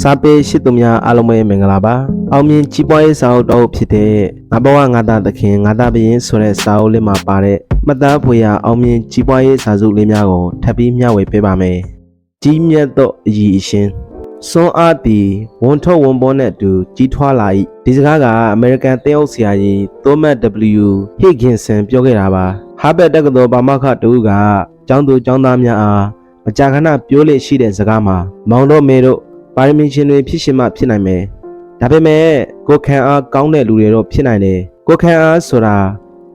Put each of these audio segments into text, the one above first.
စာပေရှိသူများအားလုံးပဲမင်္ဂလာပါအောင်မြင်ကြီးပွားရေးစာအုပ်တော်ဖြစ်တဲ့ငါဘဝငါသားသခင်ငါသားဘရင်ဆိုတဲ့စာအုပ်လေးမှာပါတဲ့မှတ်သားဖွယ်ရာအောင်မြင်ကြီးပွားရေးစာစုလေးများကိုထပ်ပြီးမျှဝေပေးပါမယ်ကြီးမြတ်သောအည်အရှင်စွန်းအားသည်ဝန်ထုတ်ဝန်ပေါ်နဲ့အတူကြီးထွားလာ၏ဒီစကားကအမေရိကန်သင်းအုပ်ဆရာကြီးသောမတ် W ဟစ်ဂင်ဆန်ပြောခဲ့တာပါဟာဘတ်တက္ကသိုလ်ပါမောက္ခတူကကျောင်းသူကျောင်းသားများအားမကြာခဏပြောလေရှိတဲ့စကားမှာမောင်တို့မေတို့ ပါရမီရှင်တွေဖြစ်ရှင်မှဖြစ်နိုင်မယ်ဒါပေမဲ့ကိုယ်ခံအားကောင်းတဲ့လူတွေတော့ဖြစ်နိုင်တယ်ကိုယ်ခံအားဆိုတာ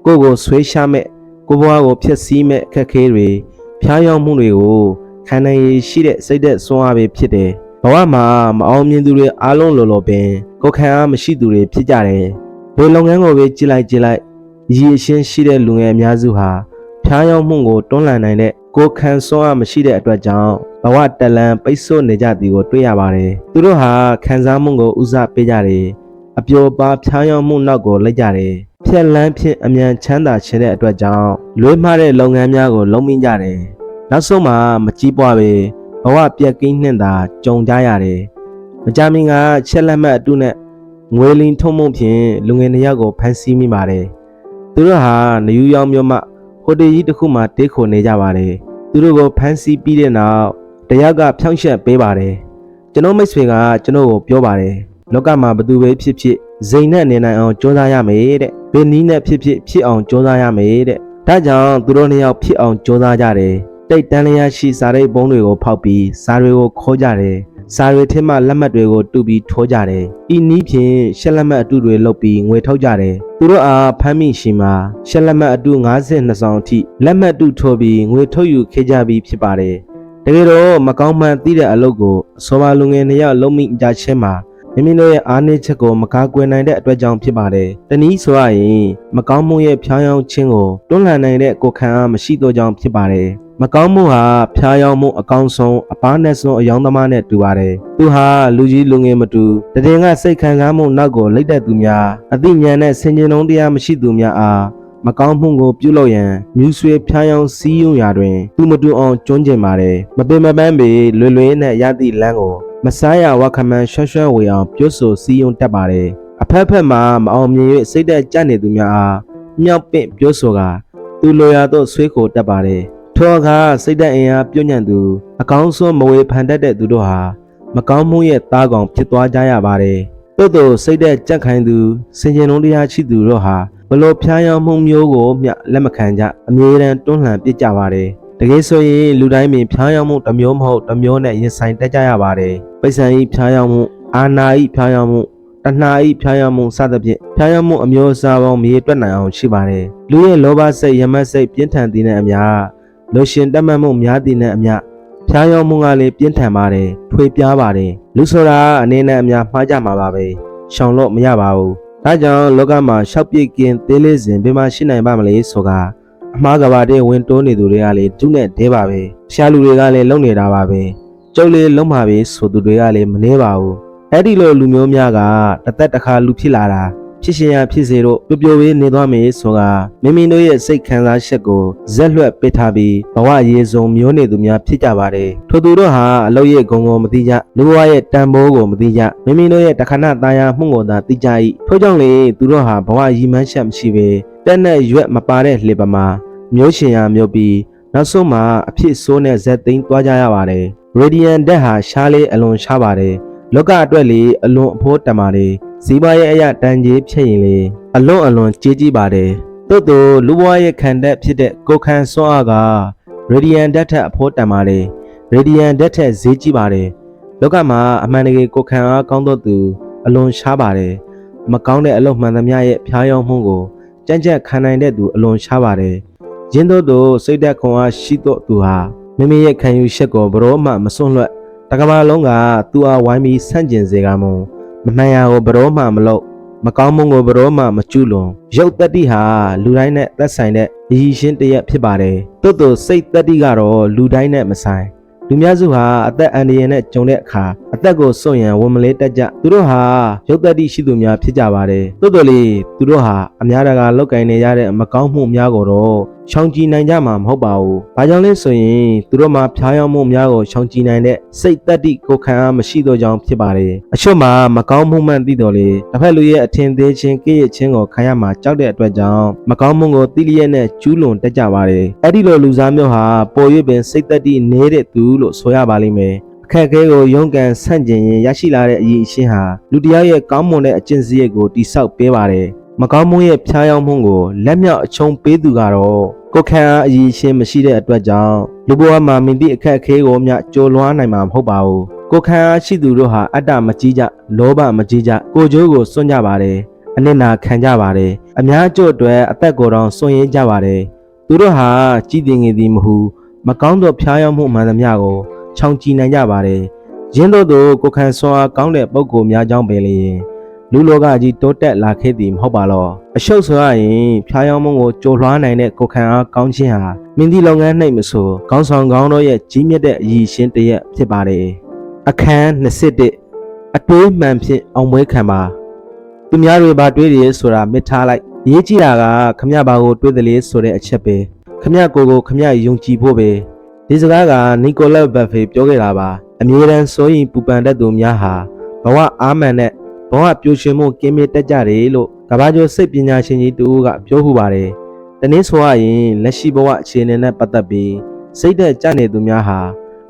ကိုယ့်ကိုဆွေးရှားမဲ့ကိုယ်ဘဝကိုဖျက်ဆီးမဲ့အခက်အခဲတွေဖျားယောင်းမှုတွေကိုခံနိုင်ရည်ရှိတဲ့စိတ်သက်ဆွမ်းအားပဲဖြစ်တယ်ဘဝမှာမအောင်မြင်သူတွေအားလုံးလိုလိုပင်ကိုယ်ခံအားမရှိသူတွေဖြစ်ကြတယ်ဘယ်လုပ်ငန်းကိုပဲကြည့်လိုက်ကြည့်လိုက်ရည်အရှင်းရှိတဲ့လူငယ်အများစုဟာဖျားယောင်းမှုကိုတွန်းလှန်နိုင်တဲ့ ကိုယ်ခံစွမ်းအားမရှိတဲ့အတွက်ကြောင့်ဘဝတလန်ပိတ်ဆို့နေကြသည်ကိုတွေ့ရပါတယ်သူတို့ဟာခံစားမှုကိုဦးစားပေးကြတယ်အပျော်ပါဖျားယောင်းမှုနောက်ကိုလိုက်ကြတယ်ဖြက်လန်းဖြင့်အမြန်ချမ်းသာခြင်းတဲ့အတွက်ကြောင့်လွေးမှားတဲ့လုပ်ငန်းများကိုလုံးမိကြတယ်နောက်ဆုံးမှာမကြီးပွားပဲဘဝပြက်ကင်းနှင့်သာကြုံကြရတယ်မကြမီကချက်လက်မှတ်အတုနဲ့ငွေလင်းထုံးမှုဖြင့်လူငယ်နှစ်ယောက်ကိုဖမ်းဆီးမိပါတယ်သူတို့ဟာနယူးယောက်မြို့မှာဟိုတယ်ကြီးတစ်ခုမှာတေးခိုနေကြပါတယ် သူတို့ကိုဖမ်းဆီးပြီးတဲ့နောက်တယောက်ကဖြောင့်ရှက်ပေးပါတယ်ကျွန်တော်မိတ်ဆွေကကျွန်တော်ကိုပြောပါတယ်လောကမှာဘသူပဲဖြစ်ဖြစ်ဇိမ်နဲ့နေနိုင်အောင်ကြိုးစားရမယ်တဲ့ဘယ်နည်းနဲ့ဖြစ်ဖြစ်ဖြစ်အောင်ကြိုးစားရမယ်တဲ့ဒါကြောင့်သူတို့နှစ်ယောက်ဖြစ်အောင်ကြိုးစားကြတယ်တိတ်တန်းလျာရှိစာရိတ်ပုံးတွေကိုဖောက်ပြီးစာတွေကိုခေါ်ကြတယ် စာတွေထဲမှလက်မှတ်တွေကိုတူပြီးထိုးကြတယ်။ဤနည်းဖြင့်ရှက်လက်မှတ်အတုတွေလုပ်ပြီးငွေထုတ်ကြတယ်။သူတို့အားဖမ်းမိရှိမှာရှက်လက်မှတ်အတု52ဆောင်အထိလက်မှတ်တုထိုးပြီးငွေထုတ်ယူခဲ့ကြပြီးဖြစ်ပါတယ်။တကယ်တော့မကောင်းမှန်သိတဲ့အလုပ်ကိုအစောပါလူငယ်နှစ်ယောက်လုံးမိကြချင်းမှာမိမိတို့ရဲ့အားနည်းချက်ကိုမကားကွယ်နိုင်တဲ့အတွက်ကြောင့်ဖြစ်ပါတယ်။တနည်းဆိုရရင်မကောင်းမှုရဲ့ဖြောင်းယောင်းခြင်းကိုတွန်းလှန်နိုင်တဲ့ကိုယ်ခံအားမရှိသောကြောင့်ဖြစ်ပါတယ်။ မကောင်းမှုဟာဖျားယောင်းမှုအကောင်းဆုံးအပားနဲ့ဆုံးအယောင်သမားနဲ့တူပါတယ်။သူဟာလူကြီးလူငယ်မတူတည်ငါစိတ်ခံစားမှုနောက်ကိုလိုက်တဲ့သူများအသိဉာဏ်နဲ့ဆင်ခြင်နှုံးတရားမရှိသူများအားမကောင်းမှုကိုပြုလုပ်ရန်မြူးဆွေဖျားယောင်းစီးယုံရာတွင်သူမတူအောင်ကျွမ်းကျင်ပါတယ်။မပင်မပန်းပေလွယ်လွယ်နဲ့ရသည့်လမ်းကိုမစားရဝခမန်ရွှဲရွှဲဝေအောင်ပြုဆိုစီးယုံတတ်ပါတယ်။အဖက်ဖက်မှာမအောင်မြင်၍စိတ်သက်ကြနေသူများအားမြောက်ပင့်ပြောဆိုကာသူလိုရာသို့ဆွေးကိုတတ်ပါတယ်။ ထိုအခါစိတ်သက်အင်အားပြုံ့ညံ့သူအကောင်းဆုံးမဝေဖန်တတ်တဲ့သူတို့ဟာမကောင်းမှုရဲ့သားကောင်ဖြစ်သွားကြရပါတယ်။သို့သောစိတ်သက်ကြက်ခိုင်သူစင်ကြင်လုံးတရားရှိသူတို့ဟာဘလို့ဖျားယောင်းမှုမျိုးကိုမျှလက်မခံကြအမြဲတမ်းတွန်းလှန်ပစ်ကြပါတယ်။တကယ်ဆိုရင်လူတိုင်းပင်ဖျားယောင်းမှုတစ်မျိုးမဟုတ်တစ်မျိုးနဲ့ရင်ဆိုင်တက်ကြရပါတယ်။ပိဿံဤဖျားယောင်းမှုအာနာဤဖျားယောင်းမှုတဏှာဤဖျားယောင်းမှုစသဖြင့်ဖျားယောင်းမှုအမျိုးအစားပေါင်းမြေတွက်နိုင်အောင်ရှိပါတယ်။လူရဲ့လောဘစိတ်ယမတ်စိတ်ပြင်းထန်သည်နဲ့အမျှ လူရှင်တက်မှတ်မှုများသည်နဲ့အမျှဖျားယောင်းမှုကလည်းပြင်းထန်ပါတယ်။ထွေပြားပါတယ်။လူဆိုတာအနေနဲ့အမျှမှားကြမှာပါပဲ။ရှောင်လို့မရပါဘူး။ဒါကြောင့်လောကမှာရှောက်ပြစ်ကင်းသေးလေးစဉ်ဘယ်မှာရှိနိုင်ပါမလဲဆိုကအမှားကဘာတဲ့ဝင်တိုးနေသူတွေကလည်းဒုနဲ့ဒဲပါပဲ။ရှားလူတွေကလည်းလုံနေတာပါပဲ။ကျုပ်လေးလုံးပါပဲဆိုသူတွေကလည်းမနှဲပါဘူး။အဲ့ဒီလိုလူမျိုးများကတစ်သက်တစ်ခါလူဖြစ်လာတာ ဖြစ်ရှင်ရဖြစ်စေတော့ပျော်ပျော်လေးနေသွားမယ်ဆိုတာမိမိတို့ရဲ့စိတ်ခံစားချက်ကိုဇက်လွှတ်ပစ်ထားပြီးဘဝရေစုံမျိုးနေသူများဖြစ်ကြပါတယ်ထိုသူတို့ဟာအလုတ်ရဲ့ဂုံကိုမသိကြလူဘဝရဲ့တန်ဖိုးကိုမသိကြမိမိတို့ရဲ့တခဏသားယာမှုကိုသာသိကြ၏ထို့ကြောင့်လေသူတို့ဟာဘဝရည်မှန်းချက်မရှိပဲတက်နဲ့ရွက်မပါတဲ့လှေပမာမျိုးရှင်ရမျိုးပြီးနောက်ဆုံးမှာအဖြစ်ဆိုးနဲ့ဇက်သိမ်းသွားကြရပါတယ်ရေဒီယန်တက်ဟာရှားလေးအလွန်ရှားပါတယ်လောကအတွက်လေအလွန်အဖို့တန်ပါတယ် ဇီးပွားရဲ့အရာတန်ကြီးဖြစ်ရင်လေအလွန်အလွန်ကြေးကြီးပါတယ်တို့တိုလူဘွားရဲ့ခံတက်ဖြစ်တဲ့ကိုခန့်စွမ်းအားကရေဒီယန်ဓာတ်ထက်အဖို့တန်ပါတယ်ရေဒီယန်ဓာတ်ထက်ဈေးကြီးပါတယ်လောကမှာအမှန်တကယ်ကိုခန့်အားကောင်းသောသူအလွန်ရှားပါတယ်မကောင်းတဲ့အလုပ်မှန်သမျှရဲ့ဖျားယောင်းမှုကိုကြမ်းကြက်ခံနိုင်တဲ့သူအလွန်ရှားပါတယ်ရင်းတို့တို့စိတ်သက်ခွန်အားရှိသောသူဟာမိမိရဲ့ခံယူချက်ကိုဘရောမှမစွန့်လွတ်တကဘာလုံးကသူ့အားဝိုင်းပြီးဆန့်ကျင်စေကမုံ မမှန်ရာကိုဘရောမှမလုပ်မကောင်းမှုကိုဘရောမှမကျူးလွန်ရုပ်တတ္တိဟာလူတိုင်းနဲ့သက်ဆိုင်တဲ့ရည်ရှင်တရက်ဖြစ်ပါတယ်တို့တိုစိတ်တတ္တိကတော့လူတိုင်းနဲ့မဆိုင်လူများစုဟာအသက်အန္တရာယ်နဲ့ကြုံတဲ့အခါအသက်ကိုစွန့်ရန်ဝန်မလေးတက်ကြသူတို့ဟာရုပ်တတ္တိရှိသူများဖြစ်ကြပါတယ်တိုးတော်လေးသူတို့ဟာအများတကာလောက်ကင်နေရတဲ့မကောင်းမှုများကိုတော့ ရှောင်ကြည်နိုင်ကြမှာမဟုတ်ပါဘူး။ဘာကြောင့်လဲဆိုရင်သူတို့မှာဖျားယောင်းမှုများကိုရှောင်ကြည်နိုင်တဲ့စိတ်သက်တိကိုယ်ခံအားမရှိသောကြောင့်ဖြစ်ပါတယ်။အချို့မှာမကောင်းမှုမှန်သိတော်လေတစ်ဖက်လူရဲ့အထင်သေးခြင်းကိရခြင်းကိုခံရမှာကြောက်တဲ့အတွက်ကြောင့်မကောင်းမှုကိုသိလျက်နဲ့ကျူးလွန်တတ်ကြပါတယ်။အဲ့ဒီလိုလူစားမျိုးဟာပေါ်၍ပင်စိတ်သက်တိနေတဲ့သူလို့ဆိုရပါလိမ့်မယ်။အခက်အခဲကိုရုန်းကန်ဆန့်ကျင်ရင်ရရှိလာတဲ့အရေးအရှင်းဟာလူတစ်ယောက်ရဲ့ကောင်းမွန်တဲ့အကျင့်စရိတ်ကိုတိဆောက်ပေးပါတယ်။မကောင်းမှုရဲ့ဖျားယောင်းမှုကိုလက်မြောက်အချုံပေးသူကတော့ ကိုယ်ခံအားအရေးအရှင်းမရှိတဲ့အတွက်ကြောင့်လူဘဝမှာမင်သည့်အခက်အခဲကိုမျှကြိုလွှားနိုင်မှာမဟုတ်ပါဘူး။ကိုယ်ခံအားရှိသူတို့ဟာအတ္တမကြီးကြလောဘမကြီးကြကိုယ်ကျိုးကိုစွန့်ကြပါတယ်။အနစ်နာခံကြပါတယ်။အများအကျိုးအတွက်အသက်ကိုယ်တော်စွန့်ရင်းကြပါတယ်။သူတို့ဟာကြည်တင်ငယ်သည်မဟုတ်မကောင်းသောဖျားယောင်းမှုမှန်သမျှကိုချောင်ကြည်နိုင်ကြပါတယ်။ရင်းတို့တို့ကိုယ်ခံစွမ်းအားကောင်းတဲ့ပုံကိုများကြောင်းပင်လျင် လူလောကကြီးတိုးတက်လာခဲ့သည်မဟုတ်ပါလော။အရှုပ်ဆိုရရင်ဖျားယောင်းမှုကိုကြိုလွှားနိုင်တဲ့ကိုယ်ခံအားကောင်းခြင်းဟာမင်းဒီလုပ်ငန်းနှိပ်မဆိုကောင်းဆောင်ကောင်းတို့ရဲ့ကြီးမြတ်တဲ့အရည်အရှင်တစ်ရက်ဖြစ်ပါတယ်။အခန်း21အတွေးမှန်ဖြင့်အောင်ပွဲခံပါသူများတွေဘာတွေးတယ်ဆိုတာမစ်ထားလိုက်အရေးကြီးတာကခမရဘာကိုတွေးတယ်လေဆိုတဲ့အချက်ပဲခမရကိုကိုခမရယုံကြည်ဖို့ပဲဒီစကားကနီကိုလက်ဘက်ဖေပြောခဲ့တာပါအမြဲတမ်းစိုးရင်ပူပန်တတ်သူများဟာဘဝအာမန်နဲ့ ဘဝပျိုးရွှင်မှုကင်းမြတ်တတ်ကြတယ်လို့ကဘာကျော်စိတ်ပညာရှင်ကြီးတူကပြောဟုပါတယ်တနည်းဆိုရရင်လက်ရှိဘဝအခြေအနေနဲ့ပတ်သက်ပြီးစိတ်သက်ကြနေသူများဟာ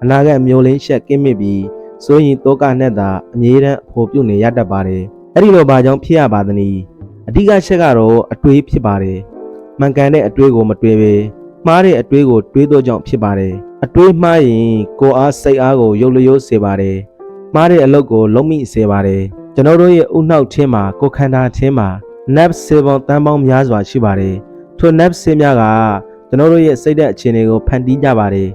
အနာဂတ်မျိုးလင်းရှက်ကင်းမြတ်ပြီးစိုးရင်တောကနဲ့သာအမြဲတမ်းအဖို့ပြုတ်နေရတတ်ပါတယ်အဲ့ဒီလိုဘာကြောင့်ဖြစ်ရပါသနည်းအဓိကချက်ကတော့အတွေးဖြစ်ပါတယ်မှန်ကန်တဲ့အတွေးကိုမတွေးပဲမှားတဲ့အတွေးကိုတွေးသောကြောင့်ဖြစ်ပါတယ်အတွေးမှားရင်ကိုယ်အားစိတ်အားကိုရုပ်လျိုးစေပါတယ်မှားတဲ့အလုပ်ကိုလုံးမိစေပါတယ် ကျွန်တော်တို့ရဲ့ဥနှောက်ချင်းမှာကိုယ်ခန္ဓာချင်းမှာ nerve ဆေးပေါင်းတန်းပေါင်းများစွာရှိပါတယ်ထို nerve ဆေးများကကျွန်တော်တို့ရဲ့စိတ်ဓာတ်အခြေအနေကိုဖန်တီးကြပါတယ်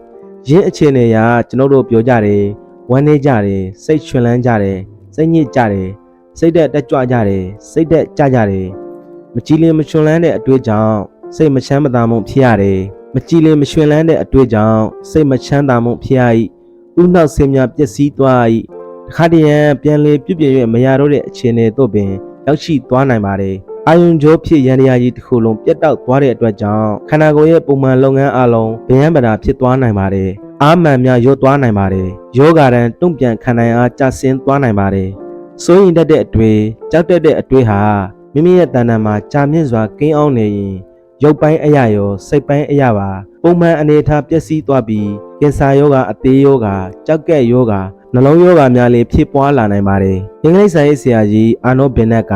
ရင်းအခြေအနေရာကျွန်တော်တို့ပြောကြတယ်ဝမ်းနေကြတယ်စိတ်ချွင်လန်းကြတယ်စိတ်ညစ်ကြတယ်စိတ်ဓာတ်တက်ကြွကြတယ်စိတ်ဓာတ်ကြကြတယ်မကြည်လင်မချွန်လန်းတဲ့အတွေ့အကြောင်းစိတ်မချမ်းမသာမှုဖြစ်ရတယ်မကြည်လင်မရွှင်လန်းတဲ့အတွေ့အကြောင်းစိတ်မချမ်းသာမှုဖြစ်ရ၏ဥနောက်ဆင်းများပျက်စီးသွား၏တစ် ခါတည်းရန်ပြန်လေပြုတ်ပြည့်၍မရတော့တဲ့အခြေအနေတို့ပင်ရောက်ရှိသွားနိုင်ပါတယ်အာယုံကြောဖြစ်ရန်ရကြီးတစ်ခုလုံးပြတ်တောက်သွားတဲ့အတွက်ကြောင့်ခန္ဓာကိုယ်ရဲ့ပုံမှန်လုပ်ငန်းအလုံးဗယံပဒါဖြစ်သွားနိုင်ပါတယ်အာမှန်များရော့သွားနိုင်ပါတယ်ယောဂါရန်တုံ့ပြန်ခံနိုင်အားကျဆင်းသွားနိုင်ပါတယ်စိုးရင်တတ်တဲ့အတွေ့ကြောက်တတ်တဲ့အတွေ့ဟာမိမိရဲ့တဏ္ဍာမှာကြာမြင့်စွာကင်းအောင်နေရင်ရုပ်ပိုင်းအရာရောစိတ်ပိုင်းအရာပါပုံမှန်အနေအထားပျက်စီးသွားပြီးကင်ဆာယောဂအသေးယောဂကြောက်ကဲ့ယောဂ နှလုံးယောဂများလည်းဖြစ်ပွားလာနိုင်ပါတယ်။အင်္ဂလိပ်စာရေးဆရာကြီးအာနိုဘင်နက်က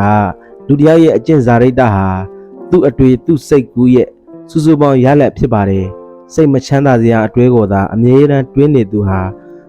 လူတစ်ယောက်ရဲ့အကျင့်စာရိတ္တဟာသူ့အတွေ့သူ့စိတ်ကူးရဲ့စူးစူပေါင်းရလက်ဖြစ်ပါတယ်။စိတ်မချမ်းသာစရာအတွေးကိုသာအမြဲတမ်းတွေးနေသူဟာ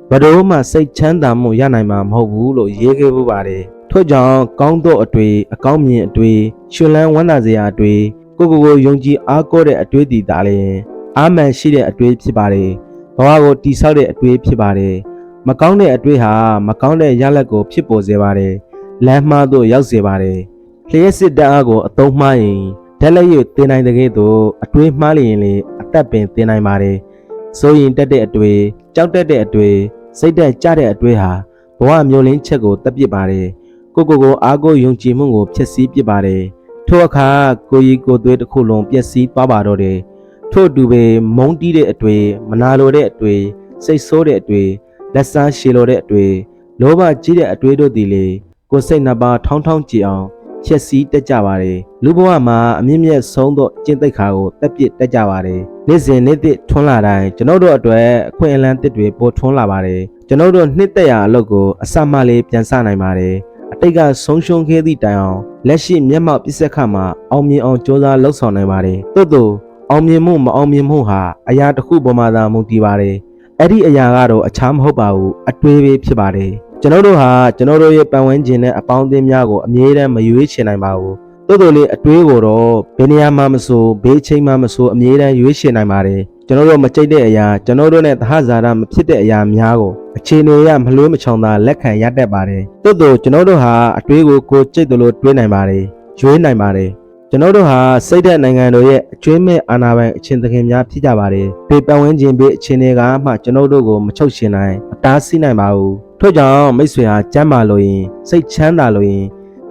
ဘယ်တော့မှစိတ်ချမ်းသာမှုရနိုင်မှာမဟုတ်ဘူးလို့ရေးခဲ့ပူပါတယ်။ထို့ကြောင့်ကောင်းသောအတွေ့အကောင်းမြင်အတွေ့ရှင်လန်းဝမ်းသာစရာအတွေ့ကိုကိုကိုယုံကြည်အားကိုးတဲ့အတွေ့အထိဒါလည်းအာမှန်ရှိတဲ့အတွေ့ဖြစ်ပါတယ်။ဘဝကိုတိဆောက်တဲ့အတွေ့ဖြစ်ပါတယ်။ မကောင်းတဲ့အတွေ့ဟာမကောင်းတဲ့ရလဒ်ကိုဖြစ်ပေါ်စေပါတယ်။လမ်းမှားသို့ရောက်စေပါတယ်။လျှက်စစ်တအားကိုအသုံးမှားရင်ဓာတ်လက်ရည်တင်နိုင်တဲ့ကဲ့သို့အတွေ့မှားလျင်လေအသက်ပင်တင်နိုင်ပါတယ်။စိုးရင်တက်တဲ့အတွေ့ကြောက်တက်တဲ့အတွေ့စိတ်တက်ကြတဲ့အတွေ့ဟာဘဝမျိုးလင်းချက်ကိုတက်ပစ်ပါတယ်။ကိုကိုကိုအားကိုယုံကြည်မှုကိုဖျက်ဆီးပစ်ပါတယ်။ထို့အခါကိုကြီးကိုသွေးတစ်ခုလုံးပျက်စီးသွားပါတော့တယ်။ထို့အတူပဲမုန်းတီးတဲ့အတွေ့မနာလိုတဲ့အတွေ့စိတ်ဆိုးတဲ့အတွေ့ လက်စားရှည်လိုတဲ့အတွေ့လောဘကြီးတဲ့အတွေ့တို့သည်လေကိုယ်စိတ်နှစ်ပါးထောင်းထောင်းကြည်အောင်ဖြည့်ဆည်းတက်ကြပါတယ်လူဘဝမှာအမြင့်မြတ်ဆုံးသောကျင့်သိက္ခာကိုတက်ပြစ်တက်ကြပါတယ်နေ့စဉ်နေ့သစ်ထွန်းလာတိုင်းကျွန်တော်တို့အတွက်အခွင့်အလမ်းသစ်တွေပေါ်ထွန်းလာပါတယ်ကျွန်တော်တို့နှစ်သက်ရာအလုပ်ကိုအစမှလေးပြန်ဆနိုင်ပါတယ်အတိတ်ကဆုံးရှုံးခဲ့သည့်တိုင်အောင်လက်ရှိမျက်မှောက်ပြစ်ဆက်ခမှာအောင်မြင်အောင်ကြိုးစားလှုပ်ဆောင်နိုင်ပါတယ်သို့သောအောင်မြင်မှုမအောင်မြင်မှုဟာအရာတစ်ခုပေါ်မှာသာမူတည်ပါတယ် အဲ့ဒီအရာကတော့အခြားမဟုတ်ပါဘူးအတွေးပဲဖြစ်ပါတယ်ကျွန်တော်တို့ဟာကျွန်တော်တို့ရဲ့ပတ်ဝန်းကျင်နဲ့အပေါင်းအသင်းများကိုအမြဲတမ်းမရွေးချယ်နိုင်ပါဘူးတိုးတိုးလေးအတွေးကိုတော့ဘယ်နေရာမှမဆိုဘေးချိန်မှမဆိုအမြဲတမ်းရွေးချယ်နိုင်ပါတယ်ကျွန်တော်တို့မကြိတ်တဲ့အရာကျွန်တော်တို့နဲ့သဟဇာတာမဖြစ်တဲ့အရာများကိုအခြေအနေအရမလွှဲမချောင်သာလက်ခံရတတ်ပါတယ်တိုးတိုးကျွန်တော်တို့ဟာအတွေးကိုကိုကြိတ်တယ်လို့တွေးနိုင်ပါတယ်ရွေးနိုင်ပါတယ် ကျွန်တော်တို့ဟာစိတ်သက်နိုင်ငံတို့ရဲ့အကျွေးမဲ့အာဏာပိုင်အချင်းသခင်များဖြစ်ကြပါတယ်။ပေပတ်ဝန်းကျင်ပေအချင်းတွေကမှကျွန်တော်တို့ကိုမချုပ်ရှင်နိုင်မတားဆီးနိုင်ပါဘူး။ထို့ကြောင့်မိတ်ဆွေဟာကျမ်းမာလို့ရင်စိတ်ချမ်းသာလို့ရင်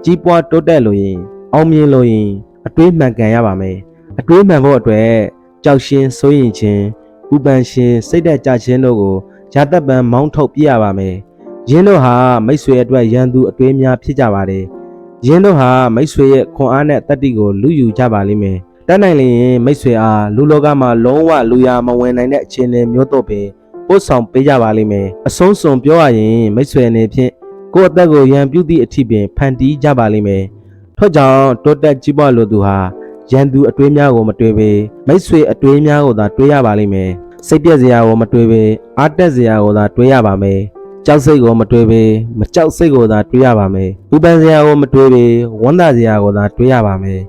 ကြီးပွားတိုးတက်လို့ရင်အောင်မြင်လို့ရင်အတွေးမှန်ကန်ရပါမယ်။အတွေးမှန်ဖို့အတွက်ကြောက်ရှင်စိုးရင်ခြင်းဥပန်ရှင်စိတ်သက်ကြခြင်းတို့ကိုရာသက်ပံမောင်းထုတ်ပြရပါမယ်ယင်းတို့ဟာမိတ်ဆွေအတွက်ရန်သူအတွေးများဖြစ်ကြပါတယ် ယင်းတို့ဟာမိတ်ဆွေရဲ့ခွန်အားနဲ့တတ္တိကိုလူယူကြပါလိမ့်မယ်တတ်နိုင်လျင်မိတ်ဆွေအားလူလောကမှာလုံးဝလူရမဝင်နိုင်တဲ့အခြေအနေမျိုးတို့ပင်ပို့ဆောင်ပေးကြပါလိမ့်မယ်အဆုံးစွန်ပြောရရင်မိတ်ဆွေအနေဖြင့်ကိုယ့်အသက်ကိုရန်ပြုသည့်အထိပင်ဖန်တီးကြပါလိမ့်မယ်ထို့ကြောင့်တိုးတက်ကြီးပွားလိုသူဟာရန်သူအတွေးများကိုမတွေးပေမိတ်ဆွေအတွေးများကိုသာတွေးရပါလိမ့်မယ်စိတ်ပြည့်စရာကိုမတွေးပေအားတက်စရာကိုသာတွေးရပါမယ် ကြောက်စိတ်ကိုမတွေးပေမကြောက်စိတ်ကိုသာတွေးရပါမယ်ဥပန်စရာကိုမတွေးပေဝမ်းသာစရာကိုသာတွေးရပါမယ်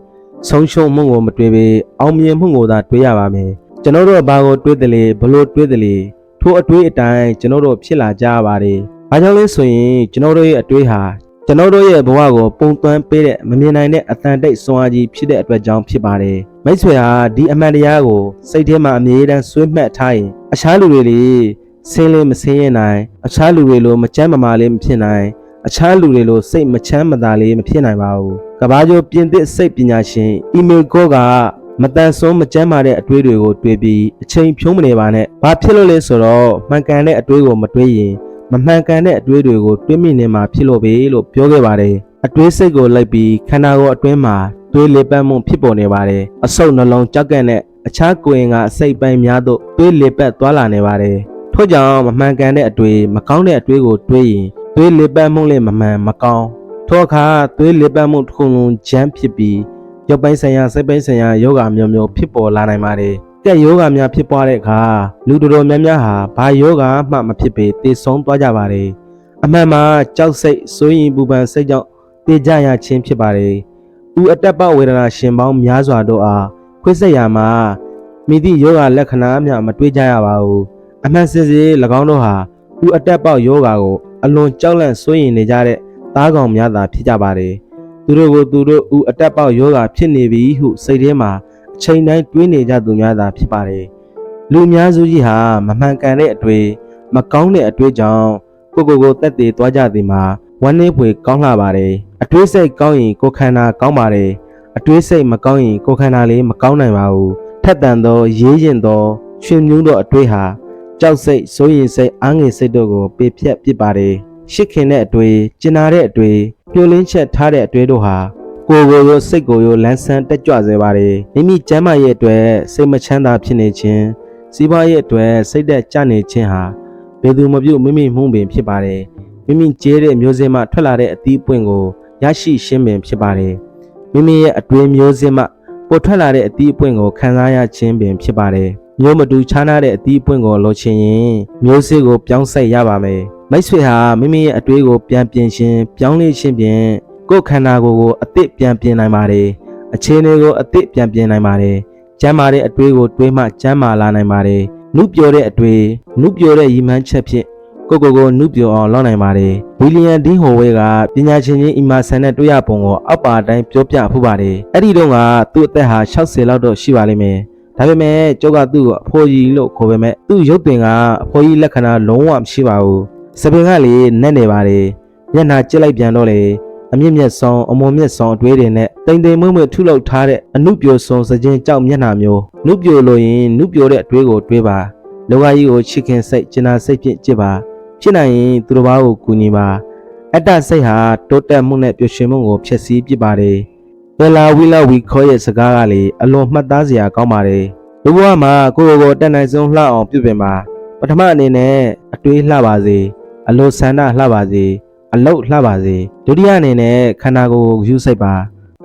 ဆုံးရှုံးမှုကိုမတွေးပေအောင်မြင်မှုကိုသာတွေးရပါမယ်ကျွန်တော်တို့ဘာကိုတွေးတယ်လေဘလို့တွေးတယ်လေထိုအတွေးအတိုင်းကျွန်တော်တို့ဖြစ်လာကြရပါတယ်ဘာကြောင့်လဲဆိုရင်ကျွန်တော်တို့ရဲ့အတွေးဟာကျွန်တော်တို့ရဲ့ဘဝကိုပုံသွမ်းပေးတဲ့မမြင်နိုင်တဲ့အတန်တိတ်စွမ်းအားကြီးဖြစ်တဲ့အတွက်ကြောင့်ဖြစ်ပါတယ်မိတ်ဆွေဟာဒီအမှန်တရားကိုစိတ်ထဲမှာအမြဲတမ်းဆွေးမှတ်ထားရင်အခြားလူတွေလေ ဆင်းလေးမဆင်းရဲနိုင်အခြားလူတွေလိုမကြမ်းမမာလေးမဖြစ်နိုင်အခြားလူတွေလိုစိတ်မချမ်းမသာလေးမဖြစ်နိုင်ပါဘူးကဘာကျော်ပြင်သစ်စိတ်ပညာရှင်အီမီကိုကမတန်ဆုံးမကြမ်းမာတဲ့အတွေးတွေကိုတွေးပြီးအချိန်ဖြုံးမနေပါနဲ့ဘာဖြစ်လို့လဲဆိုတော့မှန်ကန်တဲ့အတွေးကိုမတွေးရင်မမှန်ကန်တဲ့အတွေးတွေကိုတွေးမိနေမှာဖြစ်လို့ပဲလို့ပြောခဲ့ပါတယ်အတွေးစိတ်ကိုလိုက်ပြီးခန္ဓာကိုယ်အတွင်းမှာတွေးလေပတ်မှုဖြစ်ပေါ်နေပါတယ်အဆုတ်နှလုံးကြောက်ကန့်တဲ့အခြားကိုယ်ရင်ကအစိတ်ပိုင်းများသို့တွေးလေပတ်သွားလာနေပါတယ် ထို့ကြောင့်မမှန်ကန်တဲ့အတွေးမကောင်းတဲ့အတွေးကိုတွေးရင်တွေးလေပတ်မှုလည်းမမှန်မကောင်းထို့အခါတွေးလေပတ်မှုတစ်ခုလုံးဂျမ်းဖြစ်ပြီးရုပ်ပိုင်းဆိုင်ရာစိတ်ပိုင်းဆိုင်ရာယောဂမျိုးမျိုးဖြစ်ပေါ်လာနိုင်ပါတယ်ကက်ယောဂများဖြစ်ပွားတဲ့အခါလူတော်တော်များများဟာဘာယောဂမှမဖြစ်ပေတည်ဆုံးသွားကြပါတယ်အမှန်မှာကြောက်စိတ်စိုးရင်ပူပန်စိတ်ကြောင့်တည်ကြရခြင်းဖြစ်ပါတယ်ဥအတက်ပဝေဒနာရှင်ပေါင်းများစွာတို့အားခွေးဆက်ရမှာမိသည့်ယောဂလက္ခဏာများမတွေ့ကြရပါဘူး အမှန်စစ်စစ်၎င်းတို့ဟာဥအတက်ပေါယောဂကိုအလွန်ကြောက်လန့်စိုးရင်နေကြတဲ့သားကောင်များသာဖြစ်ကြပါတယ်သူတို့ကိုသူတို့ဥအတက်ပေါယောဂဖြစ်နေပြီဟုစိတ်ထဲမှာအချိန်တိုင်းတွေးနေကြသူများသာဖြစ်ပါတယ်လူအများစုကြီးဟာမမှန်ကန်တဲ့အတွေ့မကောင်းတဲ့အတွေ့ကြောင့်ကိုကိုကိုတက်တည်သွားကြသည်မှာဝမ်းနည်းဖွယ်ကောင်းလာပါတယ်အတွေးစိတ်ကောင်းရင်ကိုယ်ခန္ဓာကောင်းပါတယ်အတွေးစိတ်မကောင်းရင်ကိုယ်ခန္ဓာလေးမကောင်းနိုင်ပါဘူးထက်တန်သောရေးရင်သောချွင်မြူးသောအတွေးဟာ ကြောက်စိတ်စိုးရင်စိတ်အားငယ်စိတ်တို့ကိုပေဖြတ်ပစ်ပါတယ်ရှစ်ခင်တဲ့အတွေးကျင်နာတဲ့အတွေးပြိုလင်းချက်ထားတဲ့အတွေးတို့ဟာကိုယ်ကိုယ်ရောစိတ်ကိုယ်ရောလန်းဆန်းတက်ကြွစေပါတယ်မိမိကျမ်းမာရဲ့အတွက်စိတ်မချမ်းသာဖြစ်နေခြင်းစီးပွားရေးအတွက်စိတ်သက်ကြနေခြင်းဟာဘယ်သူမပြုတ်မိမိမှုပင်ဖြစ်ပါတယ်မိမိကျဲတဲ့မျိုးစင်းမှထွက်လာတဲ့အသီးပွင့်ကိုရရှိရှင်းပင်ဖြစ်ပါတယ်မိမိရဲ့အတွင်းမျိုးစင်းမှပေါ်ထွက်လာတဲ့အသီးအပွင့်ကိုခံစားရခြင်းပင်ဖြစ်ပါတယ် မျိုးမတူခြားနာတဲ့အသီးအပွင့်ကိုလိုချင်ရင်မျိုးစေ့ကိုပြောင်းဆက်ရပါမယ်မိတ်ဆွေဟာမိမိရဲ့အတွေးကိုပြန်ပြင်ခြင်းပြောင်းလဲခြင်းဖြင့်ကိုယ်ခန္ဓာကိုယ်ကိုအသစ်ပြန်ပြင်နိုင်ပါတယ်အခြေအနေကိုအသစ်ပြန်ပြင်နိုင်ပါတယ်ကျမ်းမာတဲ့အတွေးကိုတွေးမှကျမ်းမာလာနိုင်ပါတယ်နုပြောတဲ့အတွေးနုပြောတဲ့ရည်မှန်းချက်ဖြင့်ကိုကိုကိုနုပြောအောင်လုပ်နိုင်ပါတယ်ဝီလီယံဒီဟိုဝဲကပညာရှင်ချင်းအီမာဆန်နဲ့တွေ့ရပုံကိုအောက်ပါအတိုင်းပြောပြဖူးပါတယ်အဲ့ဒီတော့ကသူ့အသက်ဟာ60လောက်တော့ရှိပါလိမ့်မယ် ဒါပေမဲ့ကျောက်ကသူ့ကိုအဖိုးကြီးလို့ခေါ်ပေမဲ့သူ့ရုပ်ပင်ကအဖိုးကြီးလက္ခဏာလုံးဝမရှိပါဘူးစပင်ကလေနက်နေပါတယ်မျက်နှာကျစ်လိုက်ပြန်တော့လေအမြင့်မြတ်ဆုံးအမွန်မြတ်ဆုံးအတွေးတွေနဲ့တိမ်တိမ်မွေ့မွေ့ထုလုပ်ထားတဲ့အနုပြိုဆုံးစကြင်ကြောက်မျက်နှာမျိုးနုပြိုလို့ရင်နုပြိုတဲ့အတွေးကိုတွေးပါလောကကြီးကိုချစ်ခင်စိတ်ကျင်နာစိတ်ဖြင့်ကြည့်ပါဖြစ်နိုင်ရင်သူတစ်ပါးကိုကူညီပါအတ္တစိတ်ဟာတိုးတက်မှုနဲ့ပျော်ရွှင်မှုကိုဖျက်ဆီးပစ်ပါတယ် ဘယ်လာဝီလာဝီခေါ်ရဲ့စကားကလေအလွန်မှတ်သားစရာကောင်းပါတယ်လူဘဝမှာကိုယ့်ကိုယ်ကိုတက်နိုင်ဆုံးလှအောင်ပြုပြင်ပါပထမအနေနဲ့အတွေးလှပါစေအလိုဆန္ဒလှပါစေအလုတ်လှပါစေဒုတိယအနေနဲ့ခန္ဓာကိုယ်ကိုယူစိတ်ပါ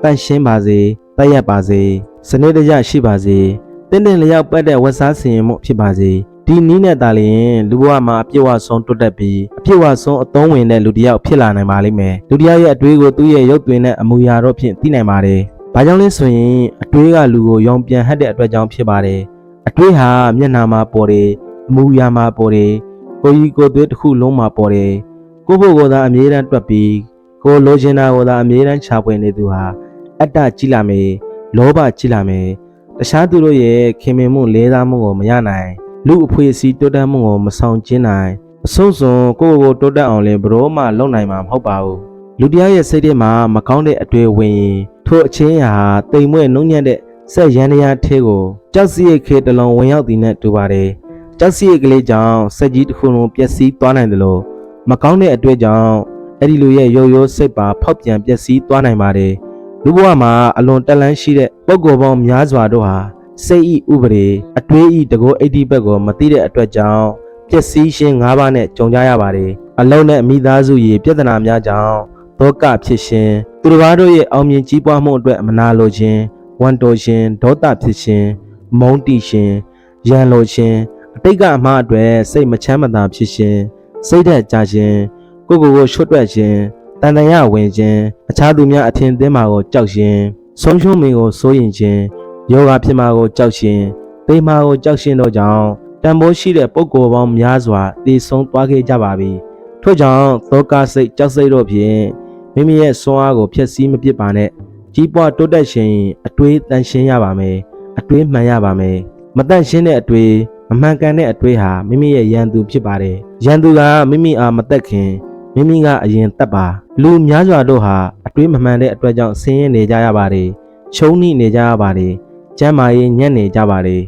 တန့်ရှင်းပါစေတက်ရက်ပါစေစနစ်တကျရှိပါစေတင်းတင်းလျောက်ပတ်တဲ့ဝတ်စားစင်မှုဖြစ်ပါစေ ဒီနည်းနဲ့သာလျှင်လူဘဝမှာအပြည့်အဝဆုံးတွတ်တက်ပြီးအပြည့်အဝဆုံးအသုံးဝင်တဲ့လူတစ်ယောက်ဖြစ်လာနိုင်ပါလိမ့်မယ်လူတစ်ယောက်ရဲ့အတွေးကိုသူ့ရဲ့ရုပ်သွင်းတဲ့အမူအရာတော့ဖြင့်သိနိုင်ပါတယ်ဘာကြောင့်လဲဆိုရင်အတွေးကလူကိုရောင်ပြန်ဟတ်တဲ့အတွက်ကြောင့်ဖြစ်ပါတယ်အတွေးဟာမျက်နှာမှာပေါ်တယ်အမူအရာမှာပေါ်တယ်ကိုယ်ကြီးကိုယ်သွေးတစ်ခုလုံးမှာပေါ်တယ်ကိုယ့်ဘုတ်ကိုယ်သာအမြဲတမ်းတွက်ပြီးကိုယ်လိုချင်တာကိုသာအမြဲတမ်းချပွင့်နေသူဟာအတ္တကြီးလာမယ်လောဘကြီးလာမယ်တခြားသူတို့ရဲ့ခင်မင်မှုလေးစားမှုကိုမရနိုင် လူအဖွေစီတိုးတက်မှုကိုမဆောင်ကျင်းနိုင်အဆုံးစွန်ကိုယ့်ကိုယ်တိုးတက်အောင်လဲဘရောမှလုပ်နိုင်မှာမဟုတ်ပါဘူးလူတရားရဲ့စိတ်ထဲမှာမကောင်းတဲ့အတွေ့ဝင်ရင်ထိုအချင်းရာတိမ်မွဲ့နှုံညံ့တဲ့ဆက်ရန်ရရားထဲကိုကြောက်စီရိတ်ခဲတစ်လုံးဝင်ရောက်သည်နဲ့တူပါတယ်ကြောက်စီရိတ်ကလေးကြောင့်စက်ကြီးတစ်ခုလုံးပျက်စီးသွားနိုင်တယ်လို့မကောင်းတဲ့အတွေ့ကြောင့်အဲ့ဒီလူရဲ့ရိုးရိုးစိတ်ပါဖောက်ပြန်ပျက်စီးသွားနိုင်ပါတယ်လူဘဝမှာအလွန်တက်လန်းရှိတဲ့ပုံကိုယ်ပေါင်းများစွာတို့ဟာ စိတ်ဤဥပဒေအတွေးဤတကောအိတ်ဒီဘက်ကိုမသိတဲ့အတွက်ကြောင့်ပျက်စီးခြင်း၅ပါးနဲ့ကြုံကြရပါတယ်အလုံးနဲ့မိသားစုရဲ့ပြဿနာများကြောင့်ဒုက္ခဖြစ်ခြင်းသူတစ်ပါးတို့ရဲ့အောင်မြင်ကြီးပွားမှုအတွက်မနာလိုခြင်းဝန်တိုခြင်းဒေါသဖြစ်ခြင်းမုန်းတိခြင်းရန်လိုခြင်းအတိတ်ကအမှားအတွက်စိတ်မချမ်းမသာဖြစ်ခြင်းစိတ်ဓာတ်ကြခြင်းကိုယ့်ကိုယ်ကိုချွတ်တွက်ခြင်းတန်တရာဝင်ခြင်းအခြားသူများအထင်သင်းမှာကိုကြောက်ခြင်းဆုံးရှုံးမင်းကိုစိုးရင်ခြင်း ယောဂဖြစ်မှာကိုကြောက်ခြင်းသိမှာကိုကြောက်ခြင်းတို့ကြောင့်တန်ဖိုးရှိတဲ့ပုံကိုယ်ပေါင်းများစွာတည်ဆုံးသွားခဲ့ကြပါပြီထို့ကြောင့်သောကစိတ်ကြောက်စိတ်တို့ဖြင့်မိမိရဲ့စွမ်းအားကိုဖျက်ဆီးမပစ်ပါနဲ့ကြီးပွားတိုးတက်ခြင်းအတွေးတန်ရှင်းရပါမယ်အတွေးမှန်ရပါမယ်မတန့်ရှင်းတဲ့အတွေးမမှန်ကန်တဲ့အတွေးဟာမိမိရဲ့ရန်သူဖြစ်ပါတယ်ရန်သူကမိမိအားမတက်ခင်မိမိကအရင်တက်ပါလူများစွာတို့ဟာအတွေးမမှန်တဲ့အတွက်ကြောင့်ဆင်းရဲနေကြရပါတယ်ချုံနှိနေကြရပါတယ် ကျမ်းမာရေးညံ့နေကြပါတယ်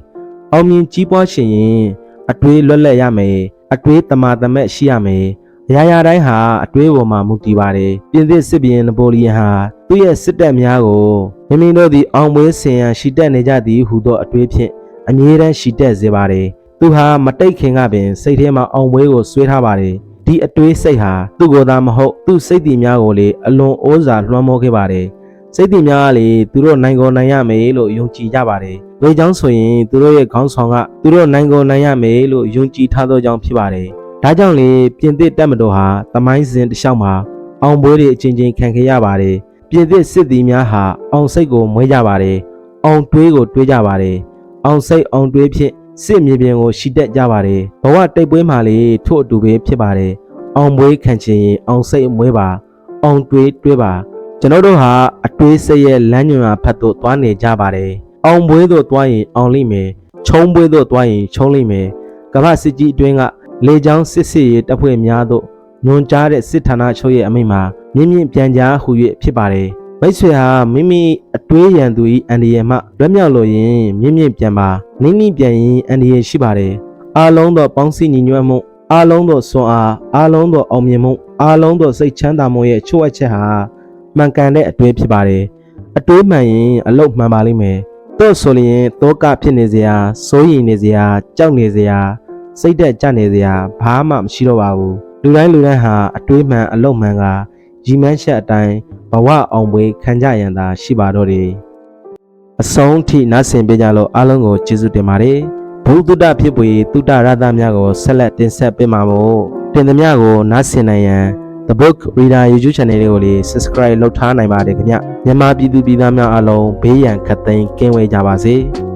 အောင်မြင်ကြီးပွားခြင်းရင်အတွေးလွတ်လပ်ရမယ်အတွေးတမာတမက်ရှိရမယ်အရာရာတိုင်းဟာအတွေးပေါ်မှာမူတည်ပါတယ်ပြင်သစ်စစ်ဘီရင်နပိုလီယန်ဟာသူ့ရဲ့စစ်တပ်များကိုမိမိတို့သည်အောင်ပွဲဆင်ရန်ရှိတက်နေကြသည်ဟူသောအတွေးဖြင့်အမြဲတမ်းရှိတက်စေပါတယ်သူဟာမတိတ်ခင်ကပင်စိတ်ထဲမှာအောင်ပွဲကိုဆွဲထားပါတယ်ဒီအတွေးစိတ်ဟာသူ့ကိုယ်သာမဟုတ်သူ့စိတ်တည်များကိုလေအလွန်ဩဇာလွှမ်းမိုးခဲ့ပါတယ် စိတ်တည်များကလေသူတို့နိုင်ကိုနိုင်ရမယ်လို့ယုံကြည်ကြပါတယ်။ဝေကြောင့်ဆိုရင်သူတို့ရဲ့ခေါင်းဆောင်ကသူတို့နိုင်ကိုနိုင်ရမယ်လို့ယုံကြည်ထားသောကြောင့်ဖြစ်ပါတယ်။ဒါကြောင့်လေပြင်သစ်တပ်မတော်ဟာတမိုင်းစဉ်တစ်လျှောက်မှာအောင်ပွဲတွေအချင်းချင်းခံခဲ့ရပါတယ်။ပြင်သစ်စစ်သည်များဟာအောင်စိတ်ကိုမွေးကြပါတယ်။အောင်တွေးကိုတွေးကြပါတယ်။အောင်စိတ်အောင်တွေးဖြင့်စစ်မြေပြင်ကိုရှိတက်ကြပါတယ်။ဘဝတိတ်ပွဲမှာလေထို့အတူပဲဖြစ်ပါတယ်။အောင်ပွဲခံချင်ရင်အောင်စိတ်မွေးပါ။အောင်တွေးတွေးပါ။ ကျွန်တော်တို့ဟာအတွေးစိတ်ရဲ့လမ်းညွှန်ရာဖက်သို့သွားနေကြပါတယ်။အောင်ပွဲသို့သွားရင်အောင်လိမ့်မယ်။ချုံပွဲသို့သွားရင်ချုံလိမ့်မယ်။ကမ္ဘာစစ်ကြီးအတွင်းကလေကြောင်းစစ်စစ်ရေးတပ်ဖွဲ့များသို့ညွန်ကြားတဲ့စစ်ဌာနချုပ်ရဲ့အမိန့်မှာမြင့်မြင့်ပြန်ကြားဟူ၍ဖြစ်ပါတယ်။မိတ်ဆွေဟာမိမိအတွေးရန်သူ၏အန္တရာယ်မှလွတ်မြောက်လို့ရင်မြင့်မြင့်ပြန်ပါ။နိမ့်နိမ့်ပြန်ရင်အန္တရာယ်ရှိပါတယ်။အားလုံးသောပေါင်းစည်းညီညွတ်မှုအားလုံးသောစွမ်းအားအားလုံးသောအောင်မြင်မှုအားလုံးသောစိတ်ချမ်းသာမှုရဲ့ချို့အပ်ချက်ဟာ မှန်ကန်တဲ့အတွေးဖြစ်ပါတယ်။အတွေးမှန်ရင်အလုတ်မှန်ပါလိမ့်မယ်။တို့ဆိုရင်တောကဖြစ်နေစရာစိုးရိမ်နေစရာကြောက်နေစရာစိတ်သက်ကြနေစရာဘာမှမရှိတော့ပါဘူး။လူတိုင်းလူတိုင်းဟာအတွေးမှန်အလုတ်မှန်ကရီမန်းချက်အတိုင်းဘဝအောင်ပွဲခံကြရန်သာရှိပါတော့တယ်။အဆုံးထိနားဆင်ပေးကြလို့အားလုံးကိုကျေးဇူးတင်ပါတယ်။ဘုဒ္ဓတဖြစ်ပွေတုတ္တရတများကိုဆက်လက်တင်ဆက်ပေးမှာမို့တင်သမျှကိုနားဆင်နိုင်ရန် The Book Reader YouTube Channel လေးကိုလေး Subscribe လုပ်ထားနိုင်ပါတယ်ခင်ဗျမြန်မာပြည်သူပြည်သားများအားလုံးဘေးရန်ခတ်သိမ်းကင်းဝေးကြပါစေ။